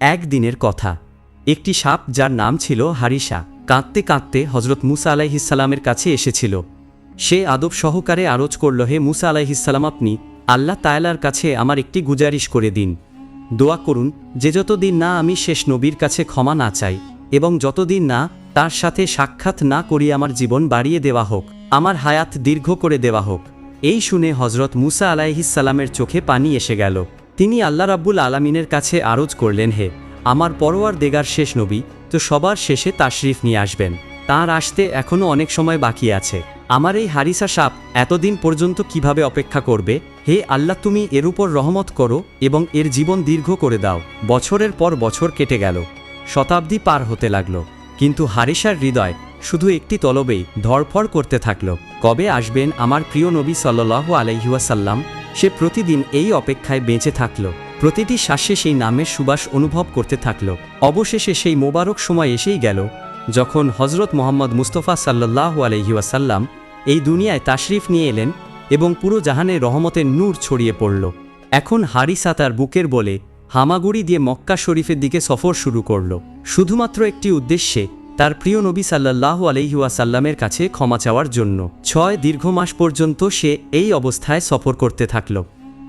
একদিনের কথা। একটি সাপ যার নাম ছিল হারিসা, কাঁদতে কাঁদতে হজরত মুসা আলাইহিসাল্লামের কাছে এসেছিল। সে আদব সহকারে আরজ করল, হে মুসা আলাইহিসাল্লাম আপনি আল্লাহ তায়ালার কাছে আমার একটি গুজারিশ করে দিন। দোয়া করুন যে যতদিন না আমি শেষ নবীর কাছে ক্ষমা না চাই এবং যতদিন না তার সাথে সাক্ষাৎ না করি আমার জীবন বাড়িয়ে দেওয়া হোক, আমার হায়াত দীর্ঘ করে দেওয়া হোক। এই শুনে হজরত মুসা আলাইহিসাল্লামের চোখে পানি এসে গেল। তিনি আল্লাহ রাব্বুল আলামিনের কাছে আরজ করলেন, হে, আমার পরোয়ার দেগার শেষ নবী, তো সবার শেষে তাশরিফ নিয়ে আসবেন। তার আসতে এখনও অনেক সময় বাকি আছে। আমার এই হারিসা সাপ এতদিন পর্যন্ত কীভাবে অপেক্ষা করবে? হে আল্লাহ, তুমি এর উপর রহমত করো এবং এর জীবন দীর্ঘ করে দাও। বছরের পর বছর কেটে গেল। শতাব্দী পার হতে লাগল। কিন্তু হারিসার হৃদয় শুধু একটি তলবেই ধরফড় করতে থাকল। কবে আসবেন আমার প্রিয় নবী সাল্লাহ আলাইহুয়াসাল্লাম সে প্রতিদিন এই অপেক্ষায় বেঁচে থাকল। প্রতিটি শ্বাসে সেই নামের সুবাস অনুভব করতে থাকল। অবশেষে সেই মোবারক সময় এসেই গেল, যখন হজরত মোহাম্মদ মুস্তফা সাল্লাহ আলহিউসাল্লাম এই দুনিয়ায় তাশরিফ নিয়ে এলেন এবং পুরো জাহানে রহমতের নূর ছড়িয়ে পড়ল। এখন হারিসা তার বুকের বলে হামাগুড়ি দিয়ে মক্কা শরীফের দিকে সফর শুরু করল। শুধুমাত্র একটি উদ্দেশ্যে তার প্রিয় নবী সাল্লাহ আলহিউসাল্লামের কাছে ক্ষমা চাওয়ার জন্য। ছয় দীর্ঘ মাস পর্যন্ত সে এই অবস্থায় সফর করতে থাকল।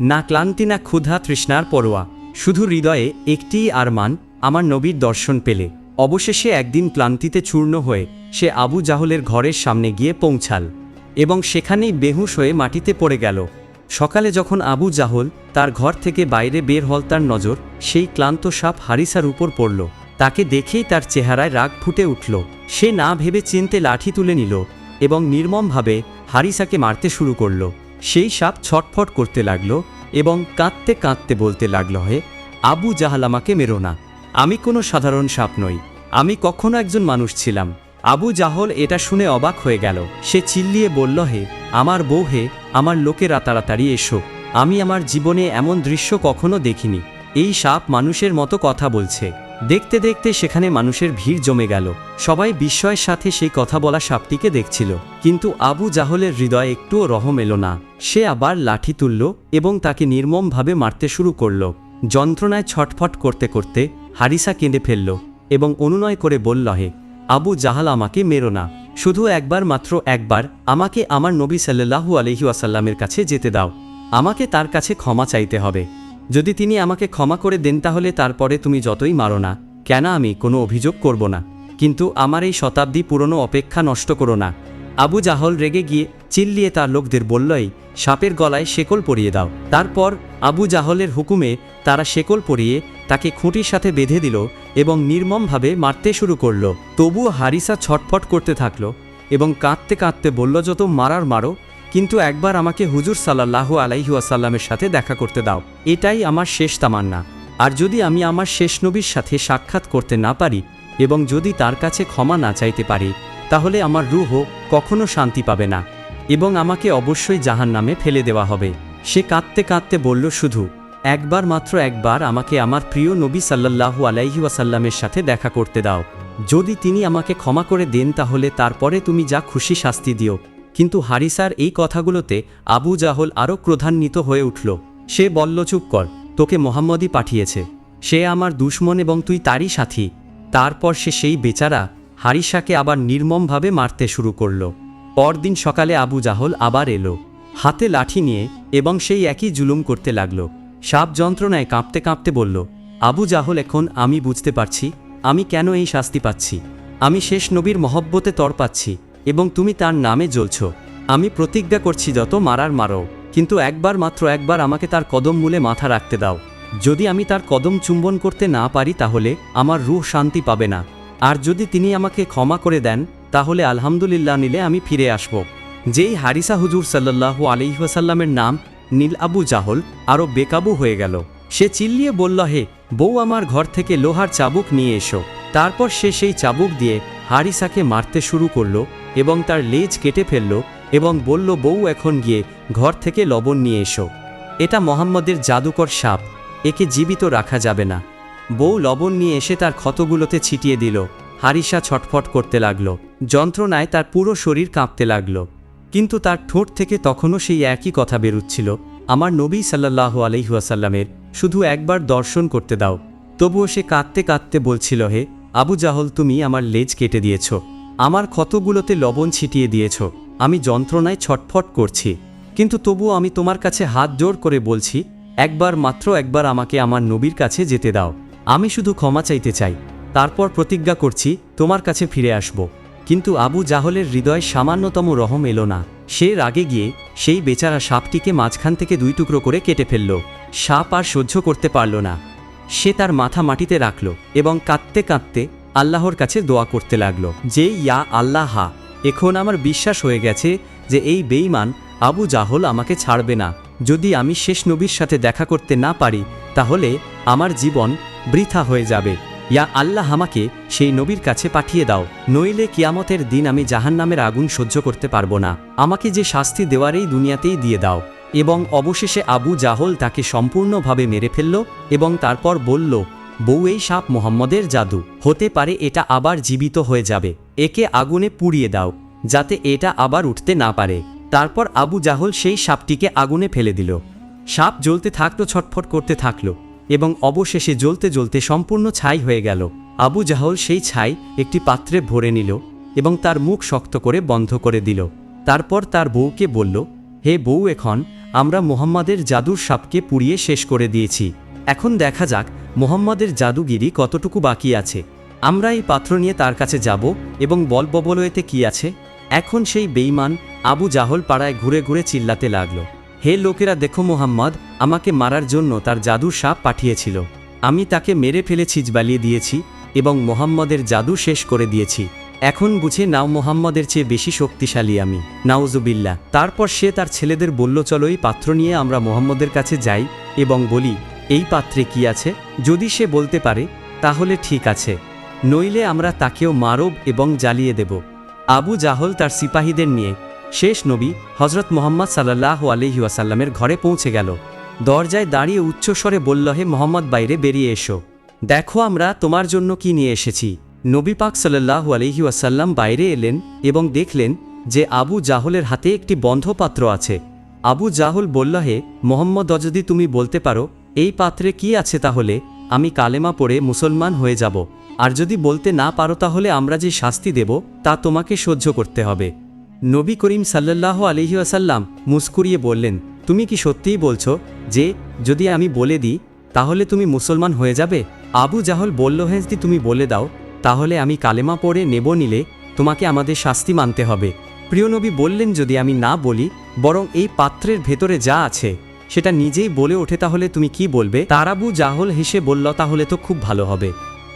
না ক্লান্তি, না ক্ষুধা তৃষ্ণার পরোয়া। শুধু হৃদয়ে একটিই আরমান, আমার নবীর দর্শন পেলে। অবশেষে একদিন ক্লান্তিতে চূর্ণ হয়ে সে আবু জাহলের ঘরের সামনে গিয়ে পৌঁছাল এবং সেখানেই বেহুশ হয়ে মাটিতে পড়ে গেল। সকালে যখন আবু জাহল তার ঘর থেকে বাইরে বের হল তার নজর, সেই ক্লান্ত সাপ হারিসার উপর পড়ল। তাকে দেখেই তার চেহারায় রাগ ফুটে উঠল। সে না ভেবে চিনতে লাঠি তুলে নিল এবং নির্মমভাবে হারিসাকে মারতে শুরু করল। সেই সাপ ছটফট করতে লাগল এবং কাঁদতে কাঁদতে বলতে লাগল, হে, আবু জাহাল আমাকে মেরো না। আমি কোনো সাধারণ সাপ নই। আমি কখনো একজন মানুষ ছিলাম। আবু জাহল এটা শুনে অবাক হয়ে গেল। সে চিল্লিয়ে বলল, হে, আমার বউ, হে, আমার লোকেরা তাড়াতাড়ি এসো। আমি আমার জীবনে এমন দৃশ্য কখনো দেখিনি। এই সাপ মানুষের মতো কথা বলছে। দেখতে দেখতে সেখানে মানুষের ভিড় জমে গেল। সবাই বিস্ময়ের সাথে সেই কথা বলা সাপটিকে দেখছিল। কিন্তু আবু জাহলের হৃদয় একটুও রহম এলো না। সে আবার লাঠি তুলল এবং তাকে নির্মমভাবে মারতে শুরু করল। যন্ত্রণায় ছটফট করতে করতে হারিসা কেঁদে ফেলল এবং অনুনয় করে বলল, হে, আবু জাহাল আমাকে মেরো না। শুধু একবার মাত্র একবার আমাকে আমার নবী সাল্লাহু আলহি আসাল্লামের কাছে যেতে দাও। আমাকে তার কাছে ক্ষমা চাইতে হবে। যদি তিনি আমাকে ক্ষমা করে দেন তাহলে তারপরে তুমি যতই মারো না, কেন আমি কোনো অভিযোগ করব না? কিন্তু আমার এই শতাব্দী পুরনো অপেক্ষা নষ্ট করো না। আবু জাহল রেগে গিয়ে চিল্লিয়ে তার লোকদের বললই, সাপের গলায় শেকল পরিয়ে দাও। তারপর আবু জাহলের হুকুমে তারা শেকল পরিয়ে তাকে খুঁটির সাথে বেঁধে দিল এবং নির্মমভাবে মারতে শুরু করল। তবুও হারিসা ছটফট করতে থাকল এবং কাঁদতে কাঁদতে বলল, যত মারার মারো কিন্তু একবার আমাকে হুজুর সাল্লাহু আলাইহুয়াসাল্লামের সাথে দেখা করতে দাও। এটাই আমার শেষ তামান্না। আর যদি আমি আমার শেষ নবীর সাথে সাক্ষাৎ করতে না পারি এবং যদি তার কাছে ক্ষমা না চাইতে পারি, তাহলে আমার রুহ কখনো শান্তি পাবে না এবং আমাকে অবশ্যই জাহান নামে ফেলে দেওয়া হবে। সে কাঁদতে কাঁদতে বলল, শুধু একবার মাত্র একবার আমাকে আমার প্রিয় নবী সাল্লাহু আলাইহিওয়াসাল্লামের সাথে দেখা করতে দাও। যদি তিনি আমাকে ক্ষমা করে দেন, তাহলে তারপরে তুমি যা খুশি শাস্তি দিও। কিন্তু হারিসার এই কথাগুলোতে আবু জাহল আরও ক্রোধান্বিত হয়ে উঠল। সে বলল, চুপ কর, তোকে মোহাম্মদই পাঠিয়েছে। সে আমার দুশ্মন এবং তুই তারই সাথী। তারপর সে সেই বেচারা হারিসাকে আবার নির্মমভাবে মারতে শুরু করল। পরদিন সকালে আবু জাহল আবার এলো। হাতে লাঠি নিয়ে এবং সেই একই জুলুম করতে লাগল। সাপ যন্ত্রণায় কাঁপতে কাঁপতে বলল, আবু জাহল, এখন আমি বুঝতে পারছি, আমি কেন এই শাস্তি পাচ্ছি? আমি শেষ নবীর মহব্বতে তর পাচ্ছি। এবং তুমি তার নামে জ্বলছ। আমি প্রতিজ্ঞা করছি যত মারার মারো, কিন্তু একবার মাত্র একবার আমাকে তার কদম মূলে মাথা রাখতে দাও। যদি আমি তার কদম চুম্বন করতে না পারি তাহলে আমার রুহ শান্তি পাবে না। আর যদি তিনি আমাকে ক্ষমা করে দেন, তাহলে আলহামদুলিল্লাহ নিলে আমি ফিরে আসব। যেই হারিসা হুজুর সাল্লাহু আলিহাসাল্লামের নাম নীল আবু জাহল আরও বেকাবু হয়ে গেল। সে চিল্লিয়ে বলল, হে, বউ আমার ঘর থেকে লোহার চাবুক নিয়ে এসো। তারপর সে সেই চাবুক দিয়ে হারিসাকে মারতে শুরু করল এবং তার লেজ কেটে ফেলল এবং বলল, বউ, এখন গিয়ে ঘর থেকে লবণ নিয়ে এসো। এটা মোহাম্মদের জাদুকর সাপ, একে জীবিত রাখা যাবে না। বউ লবণ নিয়ে এসে তার ক্ষতগুলোতে ছিটিয়ে দিল। হারিসা ছটফট করতে লাগল। যন্ত্রণায় তার পুরো শরীর কাঁপতে লাগল। কিন্তু তার ঠোঁট থেকে তখনও সেই একই কথা বেরুচ্ছিল। আমার নবী সাল্লাহ আলহিহাসাল্লামের শুধু একবার দর্শন করতে দাও। তবুও সে কাঁদতে কাঁদতে বলছিল, হে, আবু জাহল, তুমি আমার লেজ কেটে দিয়েছ। আমার ক্ষতগুলোতে লবণ ছিটিয়ে দিয়েছ। আমি যন্ত্রণায় ছটফট করছি। কিন্তু তবুও আমি তোমার কাছে হাত জোর করে বলছি, একবার মাত্র একবার আমাকে আমার নবীর কাছে যেতে দাও। আমি শুধু ক্ষমা চাইতে চাই। তারপর প্রতিজ্ঞা করছি, তোমার কাছে ফিরে আসব। কিন্তু আবু জাহলের হৃদয় সামান্যতম রহম এলো না। সে রাগে গিয়ে সেই বেচারা সাপটিকে মাঝখান থেকে দুই টুকরো করে কেটে ফেলল। সাপ আর সহ্য করতে পারল না। সে তার মাথা মাটিতে রাখল এবং কাঁদতে কাঁদতে আল্লাহর কাছে দোয়া করতে লাগল যে, ইয়া আল্লাহ হা এখন আমার বিশ্বাস হয়ে গেছে যে এই বেঈমান আবু জাহল আমাকে ছাড়বে না। যদি আমি শেষ নবীর সাথে দেখা করতে না পারি, তাহলে আমার জীবন বৃথা হয়ে যাবে। ইয়া আল্লাহ, আমাকে সেই নবীর কাছে পাঠিয়ে দাও। নইলে কিয়ামতের দিন আমি জাহান্নামের আগুন সহ্য করতে পারব না। আমাকে যে শাস্তি দেওয়ার এই দুনিয়াতেই দিয়ে দাও। এবং অবশেষে আবু জাহল তাকে সম্পূর্ণভাবে মেরে ফেলল এবং তারপর বলল, বউ এই সাপ মোহাম্মদের জাদু। হতে পারে এটা আবার জীবিত হয়ে যাবে। একে আগুনে পুড়িয়ে দাও, যাতে এটা আবার উঠতে না পারে। তারপর আবু জাহল সেই সাপটিকে আগুনে ফেলে দিল। সাপ জ্বলতে থাকল ছটফট করতে থাকল এবং অবশেষে জ্বলতে জ্বলতে সম্পূর্ণ ছাই হয়ে গেল। আবু জাহল সেই ছাই একটি পাত্রে ভরে নিল এবং তার মুখ শক্ত করে বন্ধ করে দিল। তারপর তার বউকে বলল, হে বউ এখন আমরা মোহাম্মদের জাদুর সাপকে পুড়িয়ে শেষ করে দিয়েছি। এখন দেখা যাক মোহাম্মদের জাদুগিরি কতটুকু বাকি আছে। আমরা এই পাত্র নিয়ে তার কাছে যাব এবং বলববল এতে কি আছে? এখন সেই বেইমান আবু জাহল পাড়ায় ঘুরে ঘুরে চিল্লাতে লাগল। হে লোকেরা, দেখো মোহাম্মদ, আমাকে মারার জন্য তার জাদুর সাপ পাঠিয়েছিল। আমি তাকে মেরে ফেলে ছিজবালিয়ে দিয়েছি এবং মোহাম্মদের জাদু শেষ করে দিয়েছি। এখন বুঝে নাও মোহাম্মদের চেয়ে বেশি শক্তিশালী আমি। নাউজুবিল্লা তারপর সে তার ছেলেদের বলল চলো এই পাত্র নিয়ে আমরা মোহাম্মদের কাছে যাই এবং বলি, এই পাত্রে কি আছে? যদি সে বলতে পারে, তাহলে ঠিক আছে। নইলে আমরা তাকেও মারব এবং জ্বালিয়ে দেব। আবু জাহল তার সিপাহীদের নিয়ে শেষ নবী হজরত মোহাম্মদ সাল্লাহ আলহিউসাল্লামের ঘরে পৌঁছে গেল। দরজায় দাঁড়িয়ে উচ্চস্বরে বলল, হে মোহাম্মদ, বাইরে বেরিয়ে এসো। দেখো আমরা তোমার জন্য কি নিয়ে এসেছি। নবী পাক সাল্লাহ আলহিউসাল্লাম বাইরে এলেন এবং দেখলেন যে আবু জাহলের হাতে একটি বন্ধ পাত্র আছে। আবু জাহল বলল, হে মোহাম্মদ যদি তুমি বলতে পারো, এই পাত্রে কি আছে তাহলে? আমি কালেমা পড়ে মুসলমান হয়ে যাব। আর যদি বলতে না পারো তাহলে আমরা যে শাস্তি দেব, তা তোমাকে সহ্য করতে হবে। নবী করিম সাল্লাহ আলহি আসাল্লাম মুস্কুরিয়ে বললেন, তুমি কি সত্যিই বলছো যে, যদি আমি বলে দিই, তাহলে তুমি মুসলমান হয়ে যাবে? আবু জাহল বলল হ্যাঁ যদি তুমি বলে দাও তাহলে আমি কালেমা পড়ে নেব নিলে তোমাকে আমাদের শাস্তি মানতে হবে। প্রিয়নবী বললেন, যদি আমি না বলি, বরং এই পাত্রের ভেতরে যা আছে, সেটা নিজেই বলে ওঠে তাহলে তুমি কি বলবে? তারাবু জাহল হেসে বলল, তাহলে তো খুব ভালো হবে।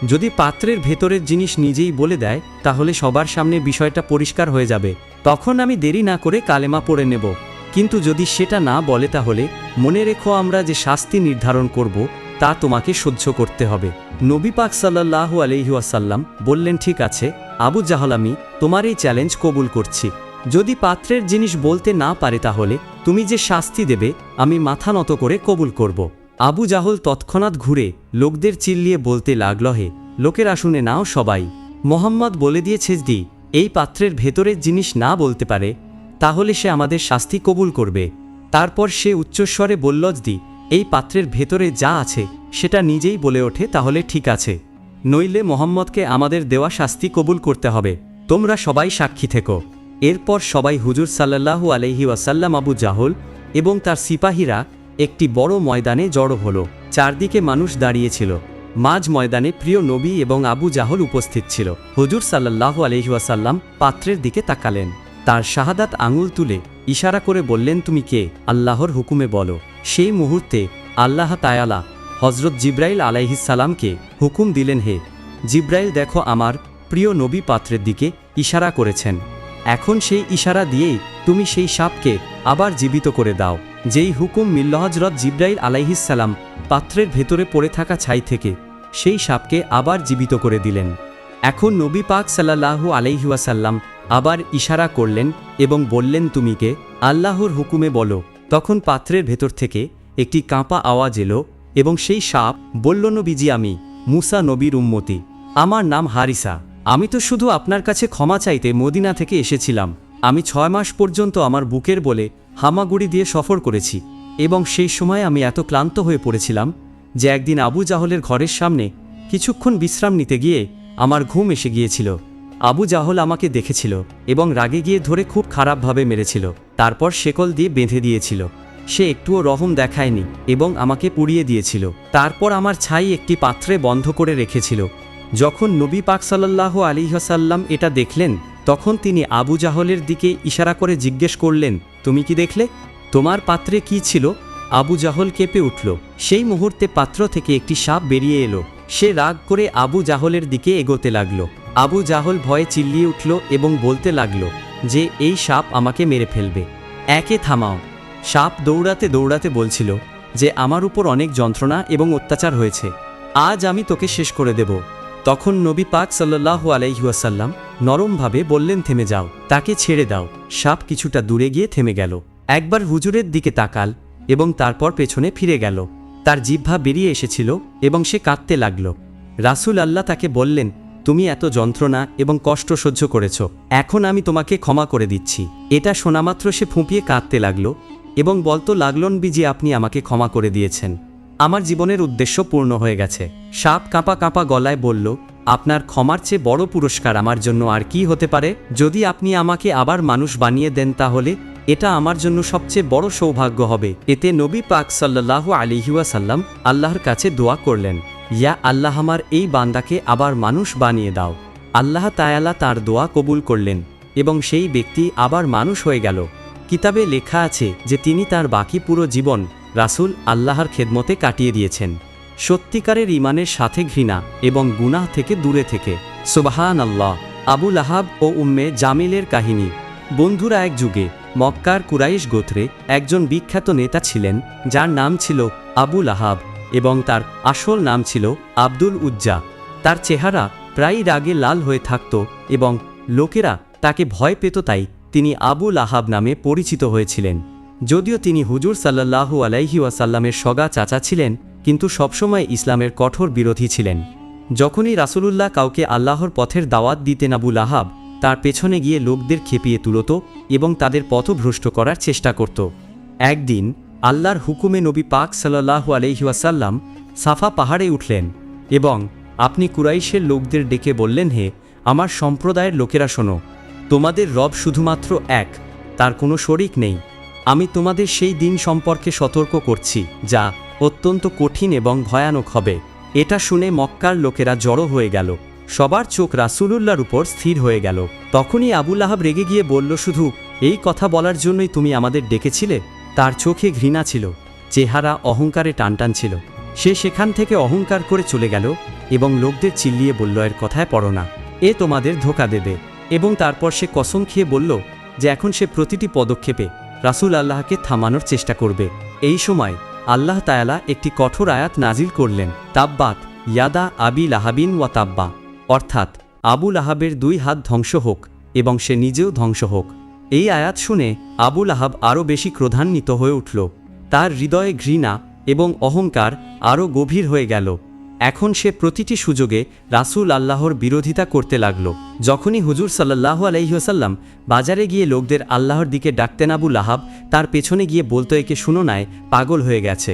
যদি পাত্রের ভেতরের জিনিস নিজেই বলে দেয়, তাহলে সবার সামনে বিষয়টা পরিষ্কার হয়ে যাবে। তখন আমি দেরি না করে কালেমা পড়ে নেব। কিন্তু যদি সেটা না বলে তাহলে মনে রেখো আমরা যে শাস্তি নির্ধারণ করব তা তোমাকে সহ্য করতে হবে। নবী পাক সাল্লাহু আলহিউসাল্লাম বললেন, ঠিক আছে, আবু জাহল, আমি তোমার এই চ্যালেঞ্জ কবুল করছি। যদি পাত্রের জিনিস বলতে না পারে তাহলে তুমি যে শাস্তি দেবে, আমি মাথা নত করে কবুল করব। আবু জাহল তৎক্ষণাৎ ঘুরে লোকদের চিল্লিয়ে বলতে লাগল, হে, লোকেরা শুনে নাও সবাই। মোহাম্মদ বলে দিয়েছে দি এই পাত্রের ভেতরের জিনিস না বলতে পারে, তাহলে সে আমাদের শাস্তি কবুল করবে। তারপর সে উচ্চস্বরে বলল দি এই পাত্রের ভেতরে যা আছে, সেটা নিজেই বলে ওঠে, তাহলে ঠিক আছে। নইলে মোহাম্মদকে আমাদের দেওয়া শাস্তি কবুল করতে হবে। তোমরা সবাই সাক্ষী থেকো। এরপর সবাই হুজুর সাল্লাহু আলহি ওয়াসাল্লাম আবু জাহল এবং তার সিপাহীরা একটি বড় ময়দানে জড়ো হলো। চারদিকে মানুষ দাঁড়িয়েছিল। মাঝ ময়দানে প্রিয় নবী এবং আবু জাহল উপস্থিত ছিল। হুজুর সাল্লাহু আলহিউসাল্লাম পাত্রের দিকে তাকালেন। তার শাহাদাত আঙুল তুলে ইশারা করে বললেন, তুমি কে? আল্লাহর হুকুমে বলো। সেই মুহূর্তে আল্লাহ তায়ালা হজরত জিব্রাইল আলাইহিসাল্লামকে হুকুম দিলেন, হে জিব্রাইল, দেখো আমার প্রিয় নবী পাত্রের দিকে ইশারা করেছেন। এখন সেই ইশারা দিয়েই তুমি সেই সাপকে আবার জীবিত করে দাও, যেই হুকুম মিল্ল হজরত জিব্রাইল আলাইহিসাল্লাম পাত্রের ভেতরে পড়ে থাকা ছাই থেকে সেই সাপকে আবার জীবিত করে দিলেন। এখন নবী পাক সাল্লাহু আলাইহুয়াসাল্লাম আবার ইশারা করলেন এবং বললেন তুমিকে আল্লাহর হুকুমে বলো। তখন পাত্রের ভেতর থেকে একটি কাঁপা আওয়াজ এলো এবং সেই সাপ বলল, নবীজি, আমি মুসা নবীর উম্মতি। আমার নাম হারিসা। আমি তো শুধু আপনার কাছে ক্ষমা চাইতে মদিনা থেকে এসেছিলাম। আমি ছয় মাস পর্যন্ত আমার বুকের বলে হামাগুড়ি দিয়ে সফর করেছি এবং সেই সময় আমি এত ক্লান্ত হয়ে পড়েছিলাম যে একদিন আবু জাহলের ঘরের সামনে কিছুক্ষণ বিশ্রাম নিতে গিয়ে আমার ঘুম এসে গিয়েছিল। আবু জাহল আমাকে দেখেছিল এবং রাগে গিয়ে ধরে খুব খারাপভাবে মেরেছিল। তারপর শেকল দিয়ে বেঁধে দিয়েছিল। সে একটুও রহম দেখায়নি এবং আমাকে পুড়িয়ে দিয়েছিল। তারপর আমার ছাই একটি পাত্রে বন্ধ করে রেখেছিল। যখন নবী পাক সাল্লাহ আলিহাসাল্লাম এটা দেখলেন, তখন তিনি আবু জাহলের দিকে ইশারা করে জিজ্ঞেস করলেন, তুমি কি দেখলে? তোমার পাত্রে কি ছিল? আবু জাহল কেঁপে উঠল। সেই মুহূর্তে পাত্র থেকে একটি সাপ বেরিয়ে এলো। সে রাগ করে আবু জাহলের দিকে এগোতে লাগল। আবু জাহল ভয়ে চিল্লিয়ে উঠল এবং বলতে লাগল যে, এই সাপ আমাকে মেরে ফেলবে। একে থামাও। সাপ দৌড়াতে দৌড়াতে বলছিল যে, আমার উপর অনেক যন্ত্রণা এবং অত্যাচার হয়েছে। আজ আমি তোকে শেষ করে দেব। তখন নবী পাক সাল্লাহু আলাইহুয়াসাল্লাম নরমভাবে বললেন, থেমে যাও, তাকে ছেড়ে দাও। সাপ কিছুটা দূরে গিয়ে থেমে গেল। একবার হুজুরের দিকে তাকাল এবং তারপর পেছনে ফিরে গেল। তার জিহ্বা বেরিয়ে এসেছিল এবং সে কাঁদতে লাগল। রাসূল আল্লাহ তাকে বললেন তুমি এত যন্ত্রণা এবং কষ্ট সহ্য করেছ। এখন আমি তোমাকে ক্ষমা করে দিচ্ছি। এটা শোনামাত্র সে ফুঁপিয়ে কাঁদতে লাগল এবং বলতো, লাগলন বিজি আপনি আমাকে ক্ষমা করে দিয়েছেন। আমার জীবনের উদ্দেশ্য পূর্ণ হয়ে গেছে। সাপ কাঁপা কাঁপা গলায় বলল, আপনার ক্ষমার চেয়ে বড় পুরস্কার আমার জন্য আর কি হতে পারে? যদি আপনি আমাকে আবার মানুষ বানিয়ে দেন তাহলে এটা আমার জন্য সবচেয়ে বড় সৌভাগ্য হবে। এতে নবী পাক সাল্লাহ আলিহাসাল্লাম আল্লাহর কাছে দোয়া করলেন, ইয়া আল্লাহ আমার এই বান্দাকে আবার মানুষ বানিয়ে দাও। আল্লাহ তায়ালা তার দোয়া কবুল করলেন এবং সেই ব্যক্তি আবার মানুষ হয়ে গেল। কিতাবে লেখা আছে যে তিনি তার বাকি পুরো জীবন রাসূল আল্লাহর খেদমতে কাটিয়ে দিয়েছেন। সত্যিকারের ইমানের সাথে ঘৃণা এবং গুনাহ থেকে দূরে থেকে। সুবাহান আল্লাহ আবুল আহাব ও উম্মে জামিলের কাহিনী। বন্ধুরা, এক যুগে মক্কার কুরাইশ গোত্রে একজন বিখ্যাত নেতা ছিলেন, যার নাম ছিল আবুল আহাব এবং তার আসল নাম ছিল আব্দুল উজ্জা। তার চেহারা প্রায় রাগে লাল হয়ে থাকত এবং লোকেরা তাকে ভয় পেত, তাই তিনি আবুল আহাব নামে পরিচিত হয়েছিলেন। যদিও তিনি হুজুর সাল্লাহু আলাইহি ওয়াসাল্লামের সগা চাচা ছিলেন, কিন্তু সবসময় ইসলামের কঠোর বিরোধী ছিলেন। যখনই রাসূলুল্লাহ কাউকে আল্লাহর পথের দাওয়াত দিতেন আবুল আহাব তার পেছনে গিয়ে লোকদের খেপিয়ে তুলত এবং তাদের পথভ্রষ্ট করার চেষ্টা করত। একদিন আল্লাহর হুকুমে নবী পাক সাল্লাহু আলহিউসাল্লাম সাফা পাহাড়ে উঠলেন এবং আপনি কুরাইশের লোকদের ডেকে বললেন, হে, আমার সম্প্রদায়ের লোকেরা শোনো, তোমাদের রব শুধুমাত্র এক, তার কোনো শরিক নেই। আমি তোমাদের সেই দিন সম্পর্কে সতর্ক করছি, যা অত্যন্ত কঠিন এবং ভয়ানক হবে। এটা শুনে মক্কার লোকেরা জড়ো হয়ে গেল। সবার চোখ রাসূলুল্লাহর উপর স্থির হয়ে গেল। তখনই আবুল আহাব রেগে গিয়ে বলল, শুধু এই কথা বলার জন্যই তুমি আমাদের ডেকেছিলে? তার চোখে ঘৃণা ছিল, চেহারা অহংকারে টানটান ছিল। সে সেখান থেকে অহংকার করে চলে গেল এবং লোকদের চিল্লিয়ে বলল, এর কথায় পড়ো না। এ তোমাদের ধোকা দেবে। এবং তারপর সে কসম খেয়ে বলল যে এখন সে প্রতিটি পদক্ষেপে রাসূল আল্লাহকে থামানোর চেষ্টা করবে। এই সময় আল্লাহ তায়ালা একটি কঠোর আয়াত নাজিল করলেন, তাব্বাত, ইয়াদা আবি লাহাবিন ওয়া তাব্বা। অর্থাৎ আবুল আহাবের দুই হাত ধ্বংস হোক এবং সে নিজেও ধ্বংস হোক। এই আয়াত শুনে আবুল আহাব আরও বেশি ক্রোধান্বিত হয়ে উঠল। তার হৃদয়ে ঘৃণা এবং অহংকার আরও গভীর হয়ে গেল। এখন সে প্রতিটি সুযোগে রাসূল আল্লাহর বিরোধিতা করতে লাগল। যখনই হুজুর সাল্লাহ আলহিহাসাল্লাম বাজারে গিয়ে লোকদের আল্লাহর দিকে ডাকতেন আবুল আহাব, তার পেছনে গিয়ে বলতো, একে শুনো পাগল হয়ে গেছে।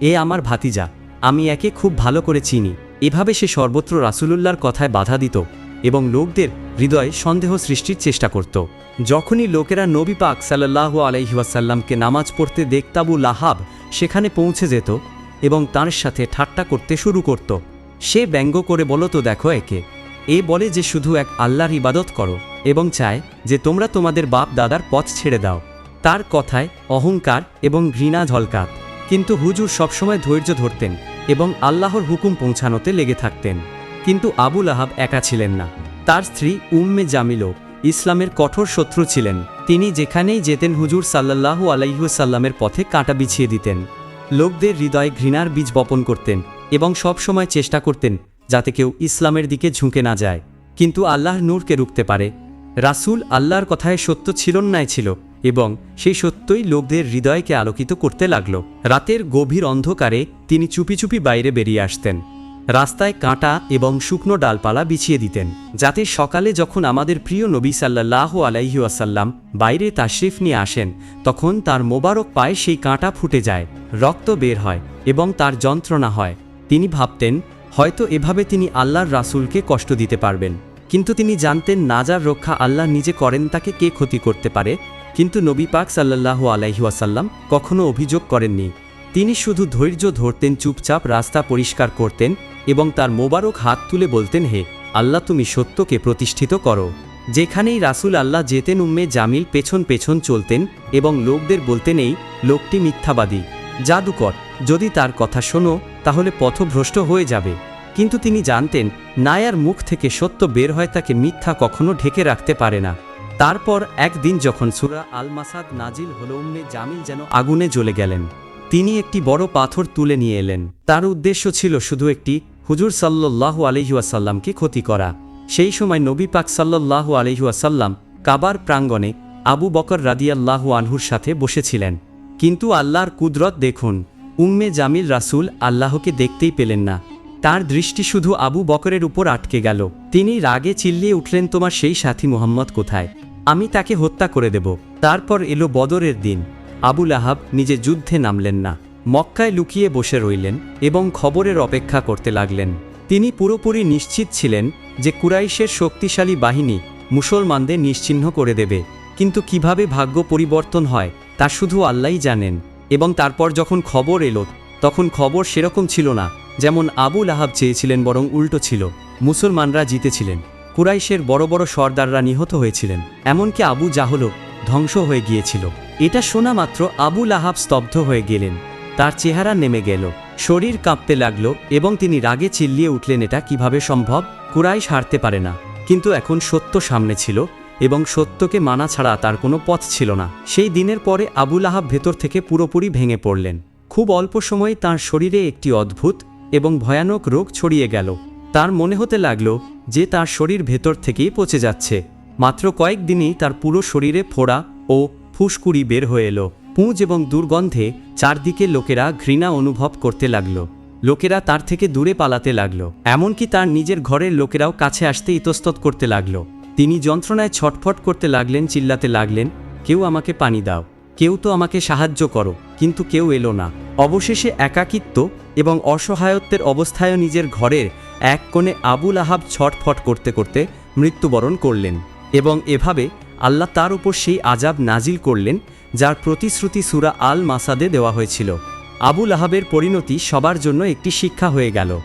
এ আমার ভাতিজা, আমি একে খুব ভালো করে চিনি। এভাবে সে সর্বত্র রাসুলুল্লার কথায় বাধা দিত এবং লোকদের হৃদয়ে সন্দেহ সৃষ্টির চেষ্টা করত। যখনই লোকেরা নবী পাক সাল্লাহ আলাইহাসাল্লামকে নামাজ পড়তে দেখতাবু লাহাব সেখানে পৌঁছে যেত এবং তার সাথে ঠাট্টা করতে শুরু করত। সে ব্যঙ্গ করে বলতো দেখো একে। এ বলে যে শুধু এক আল্লাহর ইবাদত করো এবং চায় যে তোমরা তোমাদের বাপ দাদার পথ ছেড়ে দাও। তার কথায় অহংকার এবং ঘৃণা ঝলকাত। কিন্তু হুজুর সবসময় ধৈর্য ধরতেন। এবং আল্লাহর হুকুম পৌঁছানোতে লেগে থাকতেন। কিন্তু আবুল আহাব একা ছিলেন না। তার স্ত্রী উম্মে জামিলও ইসলামের কঠোর শত্রু ছিলেন। তিনি যেখানেই যেতেন হুজুর সাল্লাহু আলাইহুসাল্লামের পথে কাঁটা বিছিয়ে দিতেন। লোকদের হৃদয়ে ঘৃণার বীজ বপন করতেন এবং সবসময় চেষ্টা করতেন যাতে কেউ ইসলামের দিকে ঝুঁকে না যায়। কিন্তু আল্লাহ নূরকে রুখতে পারে। রাসূল আল্লাহর কথায় সত্য ছিলন্যায় ছিল। এবং সেই সত্যই লোকদের হৃদয়কে আলোকিত করতে লাগল। রাতের গভীর অন্ধকারে তিনি চুপি চুপি বাইরে বেরিয়ে আসতেন। রাস্তায় কাঁটা এবং শুকনো ডালপালা বিছিয়ে দিতেন, যাতে সকালে যখন আমাদের প্রিয় নবী সাল্লাহ আলাইহি আসাল্লাম বাইরে তাশরিফ নিয়ে আসেন, তখন তার মোবারক পায়ে সেই কাঁটা ফুটে যায়, রক্ত বের হয় এবং তার যন্ত্রণা হয়। তিনি ভাবতেন, হয়তো এভাবে তিনি আল্লাহর রাসুলকে কষ্ট দিতে পারবেন। কিন্তু তিনি জানতেন, নাজার রক্ষা আল্লাহ নিজে করেন, তাকে কে ক্ষতি করতে পারে? কিন্তু নবী পাক সাল্লাল্লাহু আলাইহি ওয়াসাল্লাম কখনো অভিযোগ করেননি। তিনি শুধু ধৈর্য ধরতেন, চুপচাপ রাস্তা পরিষ্কার করতেন এবং তার মোবারক হাত তুলে বলতেন, হে, আল্লাহ তুমি সত্যকে প্রতিষ্ঠিত করো। যেখানেই রাসূল আল্লাহ যেতেন, উম্মে জামিল পেছন পেছন চলতেন এবং লোকদের বলতেন, এই লোকটি মিথ্যাবাদী, জাদুকর। যদি তার কথা শোনো, তাহলে পথভ্রষ্ট হয়ে যাবে। কিন্তু তিনি জানতেন, নায়ার মুখ থেকে সত্য বের হয় তাকে মিথ্যা কখনো ঢেকে রাখতে পারে না। তারপর একদিন যখন সুরা আল মাসাদ নাজিল হল, উম্মে জামিল যেন আগুনে জ্বলে গেলেন। তিনি একটি বড় পাথর তুলে নিয়ে এলেন। তার উদ্দেশ্য ছিল শুধু একটি হুজুর সাল্লাহ আলহিউসাল্লামকে ক্ষতি করা। সেই সময় নবী পাক সাল্লাহ আলহিউসাল্লাম কাবার প্রাঙ্গণে আবু বকর রাদিয়াল্লাহু আনহুর সাথে বসেছিলেন। কিন্তু আল্লাহর কুদরত দেখুন, উম্মে জামিল রাসূল আল্লাহকে দেখতেই পেলেন না। তার দৃষ্টি শুধু আবু বকরের উপর আটকে গেল। তিনি রাগে চিল্লিয়ে উঠলেন, তোমার সেই সাথী মোহাম্মদ কোথায়? আমি তাকে হত্যা করে দেব। তারপর এলো বদরের দিন। আবুল আহাব নিজে যুদ্ধে নামলেন না। মক্কায় লুকিয়ে বসে রইলেন এবং খবরের অপেক্ষা করতে লাগলেন। তিনি পুরোপুরি নিশ্চিত ছিলেন যে কুরাইশের শক্তিশালী বাহিনী মুসলমানদের নিশ্চিহ্ন করে দেবে। কিন্তু কীভাবে ভাগ্য পরিবর্তন হয়, তা শুধু আল্লাহই জানেন। এবং তারপর যখন খবর এলো, তখন খবর সেরকম ছিল না, যেমন আবুল আহাব চেয়েছিলেন বরং উল্টো ছিল। মুসলমানরা জিতেছিলেন। কুরাইশের বড় বড় সর্দাররা নিহত হয়েছিলেন, এমনকি আবু জাহলও ধ্বংস হয়ে গিয়েছিল। এটা শোনা মাত্র আবুল আহাব স্তব্ধ হয়ে গেলেন। তার চেহারা নেমে গেল, শরীর কাঁপতে লাগল এবং তিনি রাগে চিল্লিয়ে উঠলেন, এটা কীভাবে সম্ভব? কুরাইশ হারতে পারে না। কিন্তু এখন সত্য সামনে ছিল এবং সত্যকে মানা ছাড়া তার কোনো পথ ছিল না। সেই দিনের পরে আবুল আহাব ভেতর থেকে পুরোপুরি ভেঙে পড়লেন। খুব অল্প সময়ে তার শরীরে একটি অদ্ভুত এবং ভয়ানক রোগ ছড়িয়ে গেল। তার মনে হতে লাগল যে তার শরীর ভেতর থেকেই পচে যাচ্ছে। মাত্র কয়েকদিনেই তার পুরো শরীরে ফোড়া ও ফুসকুড়ি বের হয়ে এলো। পুঁজ এবং দুর্গন্ধে চারদিকে লোকেরা ঘৃণা অনুভব করতে লাগল। লোকেরা তার থেকে দূরে পালাতে লাগল। এমনকি তার নিজের ঘরের লোকেরাও কাছে আসতে ইতস্তত করতে লাগল। তিনি যন্ত্রণায় ছটফট করতে লাগলেন, চিল্লাতে লাগলেন, কেউ আমাকে পানি দাও। কেউ তো আমাকে সাহায্য করো। কিন্তু কেউ এলো না। অবশেষে একাকিত্ব এবং অসহায়ত্বের অবস্থায়ও নিজের ঘরের এক কোণে আবুল আহাব ছটফট করতে করতে মৃত্যুবরণ করলেন এবং এভাবে আল্লাহ তার উপর সেই আজাব নাজিল করলেন, যার প্রতিশ্রুতি সুরা আল মাসাদে দেওয়া হয়েছিল। আবুল আহাবের পরিণতি সবার জন্য একটি শিক্ষা হয়ে গেল।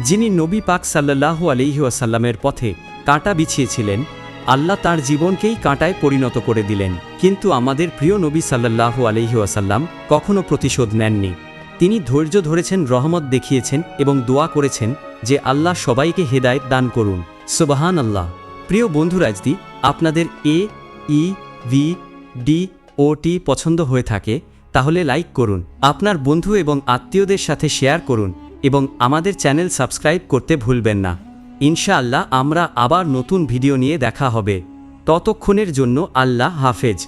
যিনি নবী পাক সাল্লাহু আলিহাসাল্লামের পথে কাঁটা বিছিয়েছিলেন, আল্লাহ তার জীবনকেই কাঁটায় পরিণত করে দিলেন। কিন্তু আমাদের প্রিয় নবী সাল্লাহু আলিহাসাল্লাম কখনো প্রতিশোধ নেননি। তিনি ধৈর্য ধরেছেন, রহমত দেখিয়েছেন এবং দোয়া করেছেন যে আল্লাহ সবাইকে হেদায়েত দান করুন। সোবাহান আল্লাহ প্রিয় বন্ধুরাজদি আপনাদের এ, ই, ভি, ডি, ও, টি পছন্দ হয়ে থাকে, তাহলে লাইক করুন, আপনার বন্ধু এবং আত্মীয়দের সাথে শেয়ার করুন এবং আমাদের চ্যানেল সাবস্ক্রাইব করতে ভুলবেন না। ইনশাআল্লাহ আমরা আবার নতুন ভিডিও নিয়ে দেখা হবে। ততক্ষণের জন্য আল্লাহ হাফেজ।